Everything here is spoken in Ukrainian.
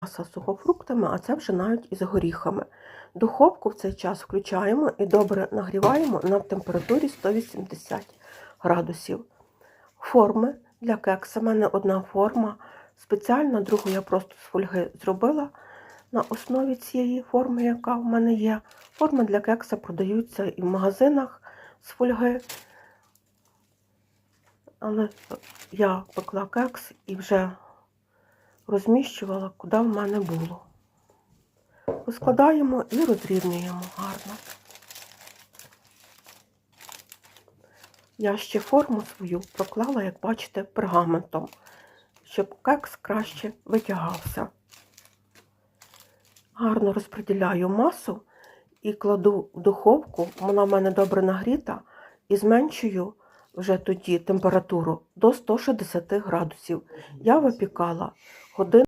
маса з сухофруктами, а це вже навіть із горіхами. Духовку в цей час включаємо і добре нагріваємо на температурі 180 градусів. Форми для кекса. У мене одна форма спеціальна, другу я просто з фольги зробила на основі цієї форми, яка в мене є. Форми для кекса продаються і в магазинах з фольги. Але я пекла кекс і вже розміщувала, куди в мене було. Розкладаємо і розрівнюємо гарно. Я ще форму свою проклала, як бачите, пергаментом, щоб кекс краще витягався. Гарно розподіляю масу і кладу в духовку, вона в мене добре нагріта, і зменшую вже тоді температуру до 160 градусів. Я випікала годину.